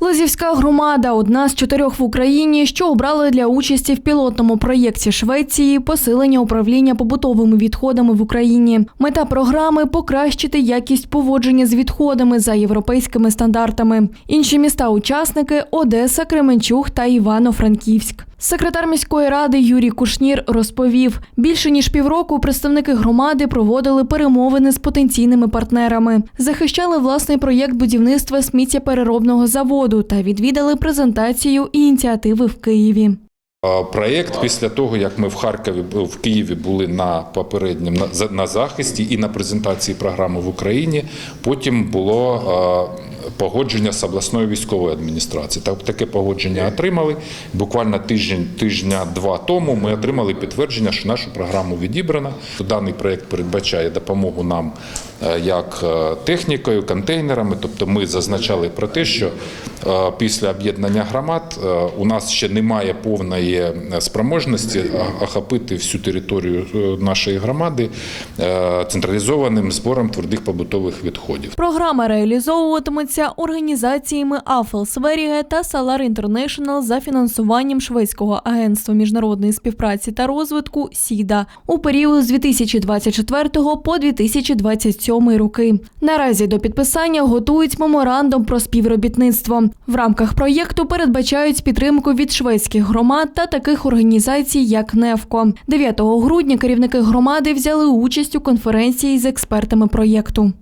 Лозівська громада одна з чотирьох в Україні, що обрали для участі в пілотному проєкті Швеції посилення управління побутовими відходами в Україні. Мета програми покращити якість поводження з відходами за європейськими стандартами. Інші міста-учасники Одеса, Кременчуг та Івано-Франківськ. Секретар міської ради Юрій Кушнір розповів, більше ніж півроку представники громади проводили перемовини з потенційними партнерами, захищали власний проєкт будівництва сміттєпереробного заводу та відвідали презентацію ініціативи в Києві. Проєкт після того, як ми в Харкові в Києві були на попереднім на, захисті і на презентації програми в Україні, потім було погодження з обласною військовою адміністрацією. Так, таке погодження отримали. Буквально тиждень, тижня-два тому ми отримали підтвердження, що нашу програму відібрано. Даний проєкт передбачає допомогу нам е, як е, технікою, контейнерами. Тобто ми зазначали про те, що е, після об'єднання громад у нас ще немає повної спроможності охопити всю територію нашої громади централізованим збором твердих побутових відходів. Програма реалізовуватиметься організаціями Афел Сверіге та Салар Інтернешнл за фінансуванням Шведського агентства міжнародної співпраці та розвитку СІДА у період з 2024 по 2027 роки. Наразі до підписання готують меморандум про співробітництво. В рамках проєкту передбачають підтримку від шведських громад та таких організацій, як НЕФКО. 9 грудня керівники громади взяли участь у конференції з експертами проєкту.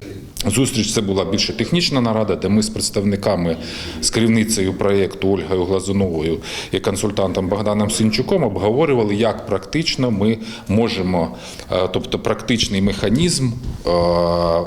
Зустріч це була більше технічна нарада, де ми з представниками з керівницею проєкту Ольгою Глазуновою і консультантом Богданом Синчуком обговорювали, як практично ми можемо, е, тобто практичний механізм е,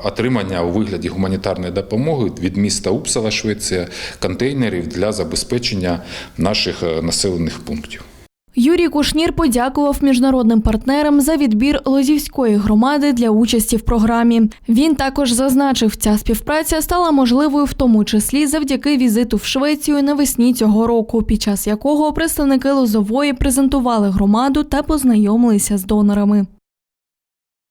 отримання у вигляді гуманітарної допомоги від міста Упсала, Швеція, контейнерів для забезпечення наших е, населених пунктів. Юрій Кушнір подякував міжнародним партнерам за відбір Лозівської громади для участі в програмі. Він також зазначив, ця співпраця стала можливою в тому числі завдяки візиту в Швецію навесні цього року, під час якого представники Лозової презентували громаду та познайомилися з донорами.